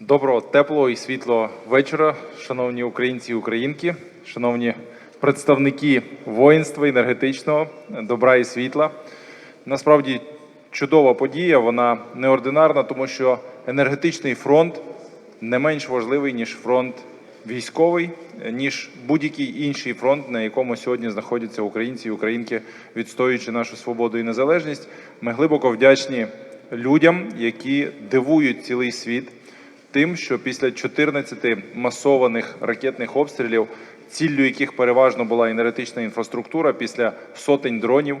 Доброго, теплого і світлого вечора, шановні українці і українки, шановні представники воїнства енергетичного, добра і світла. Насправді чудова подія, вона неординарна, тому що енергетичний фронт не менш важливий, ніж фронт військовий, ніж будь-який інший фронт, на якому сьогодні знаходяться українці і українки, відстоюючи нашу свободу і незалежність. Ми глибоко вдячні людям, які дивують цілий світ тим, що після 14 масованих ракетних обстрілів, ціллю яких переважно була енергетична інфраструктура, після сотень дронів,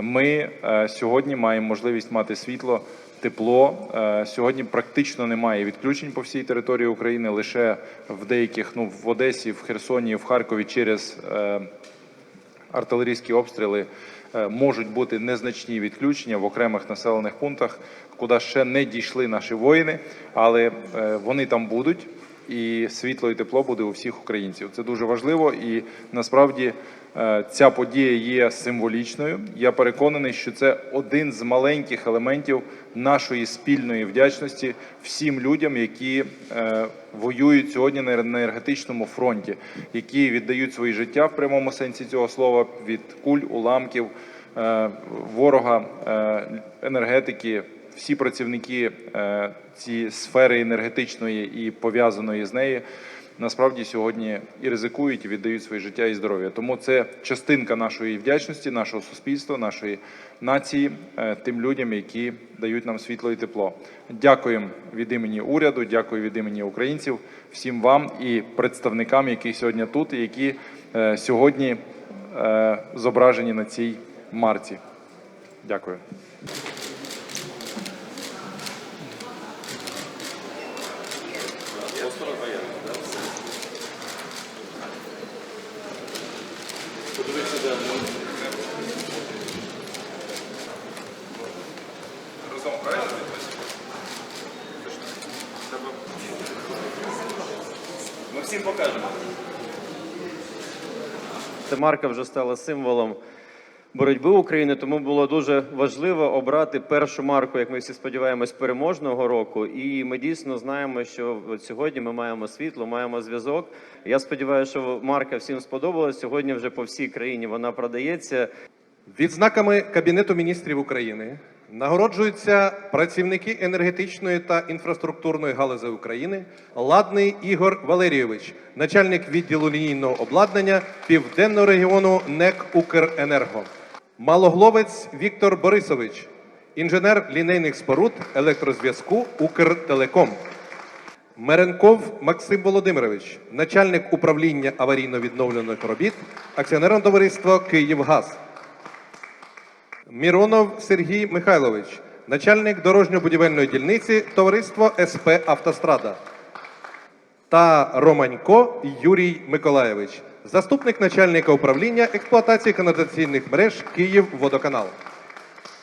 ми е, сьогодні маємо можливість мати світло, тепло. Е, Сьогодні практично немає відключень по всій території України, лише в деяких, ну в Одесі, в Херсоні, в Харкові через е, артилерійські обстріли е, можуть бути незначні відключення в окремих населених пунктах, куди ще не дійшли наші воїни, але е, вони там будуть. І світло і тепло буде у всіх українців. Це дуже важливо, і насправді е, ця подія є символічною. Я переконаний, що це один з маленьких елементів нашої спільної вдячності всім людям, які е, воюють сьогодні на енергетичному фронті, які віддають свої життя в прямому сенсі цього слова від куль, уламків, е, ворога, енергетики. Всі працівники е, цієї сфери енергетичної і пов'язаної з нею насправді сьогодні і ризикують, і віддають своє життя і здоров'я. Тому це частинка нашої вдячності, нашого суспільства, нашої нації, е, тим людям, які дають нам світло і тепло. Дякуємо від імені уряду, дякую від імені українців, всім вам і представникам, які сьогодні тут, і які е, сьогодні зображені на цій марці. Дякую. Ми всім покажемо. Ця марка вже стала символом боротьби України, тому було дуже важливо обрати першу марку, як ми всі сподіваємось, переможного року. І ми дійсно знаємо, що сьогодні ми маємо світло, маємо зв'язок. Я сподіваюся, що марка всім сподобалась. Сьогодні вже по всій країні вона продається. Відзнаками Кабінету міністрів України нагороджуються працівники енергетичної та інфраструктурної галузі України Ладний Ігор Валерійович, начальник відділу лінійного обладнання Південного регіону НЕК Укренерго, Малогловець Віктор Борисович, інженер лінейних споруд електрозв'язку Укртелеком. Меренков Максим Володимирович, начальник управління аварійно-відновлених робіт, акціонерне товариство Київгаз. Міронов Сергій Михайлович, начальник дорожньо-будівельної дільниці товариство СП Автострада. Та Романько Юрій Миколаєвич, заступник начальника управління експлуатації каналізаційних мереж Київводоканал.